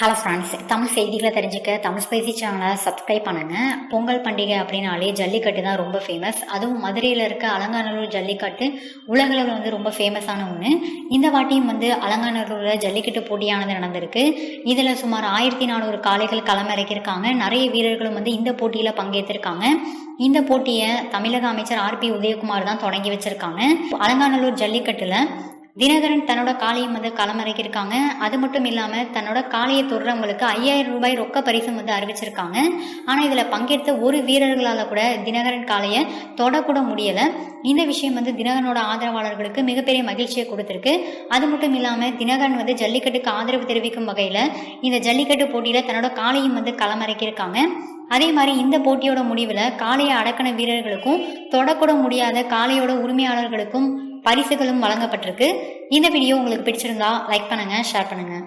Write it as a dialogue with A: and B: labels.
A: Hello friends Tamil செய்திகளை தெரிஞ்சுக்க Tamil spicy சேனலை சப்ஸ்கிரைப் பண்ணுங்கள் பொங்கல் பண்டிகை அப்படின்னாலே ஜல்லிக்கட்டு தான் ரொம்ப ஃபேமஸ் அதுவும் மதுரையில் இருக்க அலங்காநல்லூர் ஜல்லிக்கட்டு உலகளவில் வந்து ரொம்ப ஃபேமஸான ஒன்று இந்த வாட்டியும் வந்து அலங்காநல்லூரில் ஜல்லிக்கட்டு போட்டியானது நடந்திருக்கு. இதில் சுமார் ஆயிரத்தி நானூறு காளைகள் களமிறக்கியிருக்காங்க. நிறைய வீரர்களும் வந்து இந்த போட்டியில் பங்கேற்றிருக்காங்க. இந்த போட்டியை தமிழக அமைச்சர் ஆர்பி உதயகுமார் தான் தொடங்கி வச்சிருக்காங்க. அலங்காநல்லூர் ஜல்லிக்கட்டில் தினகரன் தன்னோட காளையும் வந்து களமிறக்கியிருக்காங்க அது மட்டும் இல்லாமல் தன்னோட காளையை தொடுறவங்களுக்கு ஐயாயிரம் ரூபாய் ரொக்க பரிசும் வந்து அறிவிச்சிருக்காங்க. ஆனால் இதில் பங்கேற்ற ஒரு வீரர்களால் கூட தினகரன் காளையை தொடக்கூட முடியலை. இந்த விஷயம் வந்து தினகரனோட ஆதரவாளர்களுக்கு மிகப்பெரிய மகிழ்ச்சியை கொடுத்துருக்கு. அது மட்டும் இல்லாமல் தினகரன் வந்து ஜல்லிக்கட்டுக்கு ஆதரவு தெரிவிக்கும் வகையில் இந்த ஜல்லிக்கட்டு போட்டியில் தன்னோட காளையும் வந்து களமிறக்கியிருக்காங்க அதே மாதிரி இந்த போட்டியோட முடிவில் காளையை அடக்கின வீரர்களுக்கும் தொடக்கூட முடியாத காளையோட உரிமையாளர்களுக்கும் பரிசுகளும் வழங்கப்பட்டிருக்கு. இந்த வீடியோ உங்களுக்கு பிடிச்சிருந்தா லைக் பண்ணுங்கள் ஷேர் பண்ணுங்கள்